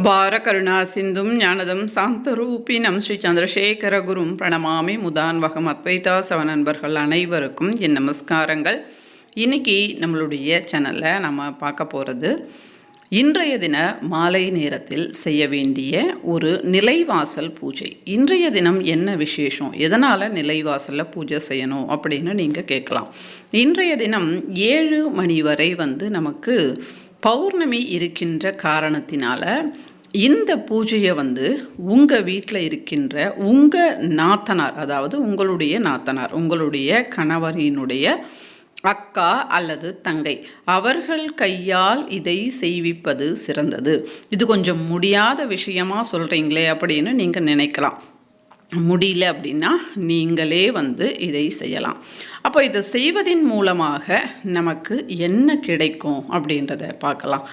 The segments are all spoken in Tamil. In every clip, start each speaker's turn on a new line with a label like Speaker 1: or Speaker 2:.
Speaker 1: அபார கருணா சிந்தும் ஞானதம் சாந்தரூபினம் ஸ்ரீ சந்திரசேகர குரும் பிரணமாமி முதான்வகம் அத்வைதா சவ நண்பர்கள் அனைவருக்கும் என் நமஸ்காரங்கள். இன்னைக்கு நம்மளுடைய சேனலில் நம்ம பார்க்க போகிறது இன்றைய தின மாலை நேரத்தில் செய்ய வேண்டிய ஒரு நிலைவாசல் பூஜை. இன்றைய தினம் என்ன விசேஷம்? எதனால் நிலைவாசலில் பூஜை செய்யணும் அப்படின்னு நீங்கள் கேட்கலாம். இன்றைய தினம் ஏழு மணி வரை வந்து நமக்கு பௌர்ணமி இருக்கின்ற காரணத்தினால இந்த பூஜையை வந்து உங்கள் வீட்டில் இருக்கின்ற உங்கள் நாத்தனார் அதாவது உங்களுடைய நாத்தனார் உங்களுடைய கணவரினுடைய அக்கா அல்லது தங்கை அவர்கள் கையால் இதை செய்விப்பது சிறந்தது. இது கொஞ்சம் முடியாத விஷயமா சொல்கிறீங்களே அப்படின்னு நீங்கள் நினைக்கலாம். முடியல அப்படின்னா நீங்களே வந்து இதை செய்யலாம். அப்போ இதை செய்வதின் மூலமாக நமக்கு என்ன கிடைக்கும் அப்படின்றத பார்க்கலாம்.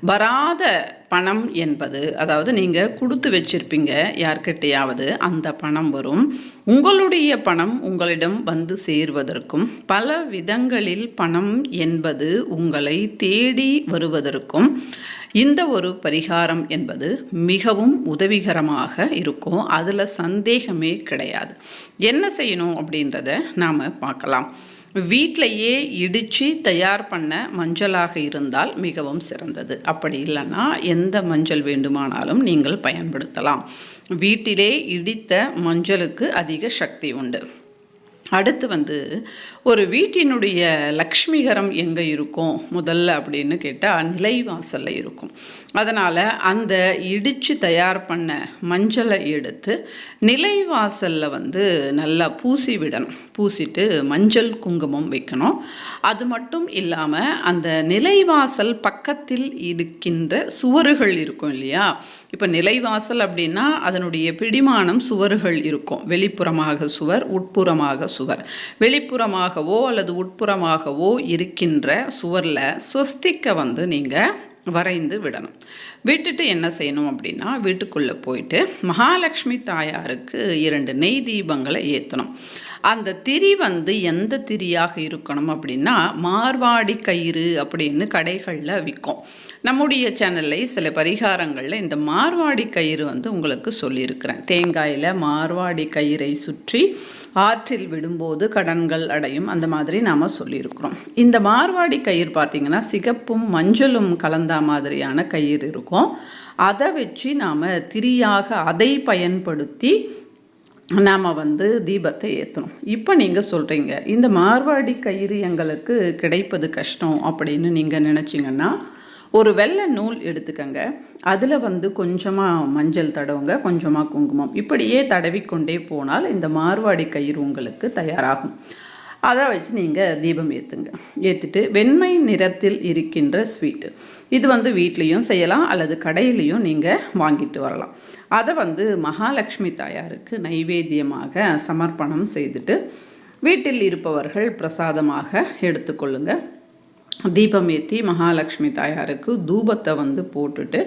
Speaker 1: வராத பணம் என்பது அதாவது நீங்கள் கொடுத்து வச்சிருப்பீங்க யார்கிட்டையாவது அந்த பணம் வரும். உங்களுடைய பணம் உங்களிடம் வந்து சேர்வதற்கும் பல விதங்களில் பணம் என்பது உங்களை தேடி வருவதற்கும் இந்த ஒரு பரிகாரம் என்பது மிகவும் உதவிகரமாக இருக்கும். அதில் சந்தேகமே கிடையாது. என்ன செய்யணும் அப்படின்றத நாம் பார்க்கலாம். வீட்டிலையே இடித்து தயார் பண்ண மஞ்சளாக இருந்தால் மிகவும் சிறந்தது. அப்படி இல்லைன்னா எந்த மஞ்சள் வேண்டுமானாலும் நீங்கள் பயன்படுத்தலாம். வீட்டிலே இடித்த மஞ்சளுக்கு அதிக சக்தி உண்டு. அடுத்து வந்து ஒரு வீட்டினுடைய லக்ஷ்மிகரம் எங்கே இருக்கும் முதல்ல அப்படின்னு கேட்டால் நிலைவாசலில் இருக்கும். அதனால் அந்த இடித்து தயார் பண்ண மஞ்சளை எடுத்து நிலைவாசலில் வந்து நல்லா பூசி விடணும். பூசிட்டு மஞ்சள் குங்குமம் வைக்கணும். அது மட்டும் இல்லாமல் அந்த நிலைவாசல் பக்கத்தில் இருக்கின்ற சுவறுகள் இருக்கும் இல்லையா? இப்போ நிலைவாசல் அப்படின்னா அதனுடைய பிடிமானம் சுவர்கள் இருக்கும். வெளிப்புறமாக சுவர் உட்புறமாக சுவர். வெளிப்புறமாக வெளிப்புறமாகவோ அல்லது உட்புறமாகவோ இருக்கின்ற சுவரில் ஸ்வஸ்திக்கை வந்து நீங்கள் வரைந்து விடணும். விட்டுட்டு என்ன செய்யணும் அப்படின்னா வீட்டுக்குள்ளே போயிட்டு மகாலட்சுமி தாயாருக்கு இரண்டு நெய் தீபங்களை ஏற்றணும் அந்த திரி வந்து எந்த திரியாக இருக்கணும் அப்படின்னா மார்வாடி கயிறு அப்படின்னு கடைகளில் விற்கும் நம்முடைய சேனலில் சில பரிகாரங்களில் இந்த மார்வாடி கயிறு வந்து உங்களுக்கு சொல்லியிருக்கிறேன். தேங்காயில் மார்வாடி கயிறை சுற்றி ஆற்றில் விடும்போது கடன்கள் அடையும். அந்த மாதிரி நாம் சொல்லியிருக்கிறோம். இந்த மார்வாடி கயிறு பார்த்திங்கன்னா சிகப்பும் மஞ்சளும் கலந்த மாதிரியான கயிறு இருக்கும். அதை வச்சு நாம் திரியாக அதை பயன்படுத்தி நாம் வந்து தீபத்தை ஏற்றணும் இப்போ நீங்கள் சொல்கிறீங்க இந்த மார்வாடி கயிறு எங்களுக்கு கிடைப்பது கஷ்டம் அப்படின்னு நீங்கள் நினச்சிங்கன்னா ஒரு வெள்ளை நூல் எடுத்துக்கங்க. அதில் வந்து கொஞ்சமாக மஞ்சள் தடவுங்க கொஞ்சமாக குங்குமம். இப்படியே தடவிக்கொண்டே போனால் இந்த மார்வாடி கயிறு உங்களுக்கு தயாராகும். அதை வச்சு நீங்கள் தீபம் ஏற்றுங்க ஏற்றிட்டு வெண்மை நிறத்தில் இருக்கின்ற ஸ்வீட்டு இது வந்து வீட்லேயும் செய்யலாம் அல்லது கடையிலையும் நீங்கள் வாங்கிட்டு வரலாம். அதை வந்து மகாலட்சுமி தாயாருக்கு நைவேத்தியமாக சமர்ப்பணம் செய்துட்டு வீட்டில் இருப்பவர்கள் பிரசாதமாக எடுத்துக்கொள்ளுங்கள் தீபம் ஏற்றி மகாலட்சுமி தாயாருக்கு தூபத்தை வந்து போட்டுட்டு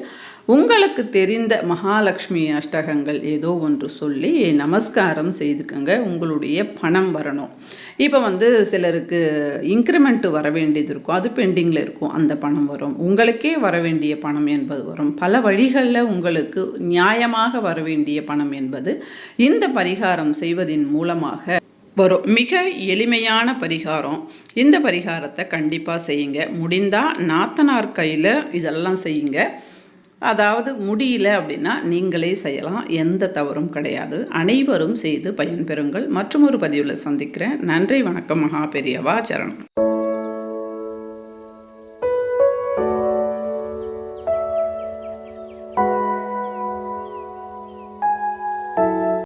Speaker 1: உங்களுக்கு தெரிந்த மகாலட்சுமி அஷ்டகங்கள் ஏதோ ஒன்று சொல்லி நமஸ்காரம் செய்துக்கங்க உங்களுடைய பணம் வரணும். இப்போ வந்து சிலருக்கு இன்க்ரிமெண்ட்டு வர வேண்டியது இருக்கும் அது பெண்டிங்கில் இருக்கும் அந்த பணம் வரும். உங்களுக்கே வர வேண்டிய பணம் என்பது வரும். பல வழிகளில் உங்களுக்கு நியாயமாக வர வேண்டிய பணம் என்பது இந்த பரிகாரம் செய்வதின் மூலமாக வரும். மிக எளிமையான பரிகாரம். இந்த பரிகாரத்தை கண்டிப்பாக செய்யுங்க. முடிந்தால் நாத்தனார் கையில் இதெல்லாம் செய்யுங்க. அதாவது முடியல அப்படின்னா நீங்களே செய்யலாம். எந்த தவறும் கிடையாது. அனைவரும் செய்து பயன்பெறுங்கள். மற்றும் ஒரு பதிவில் சந்திக்கிறேன். நன்றி வணக்கம் மகா பெரியவா சரணம்.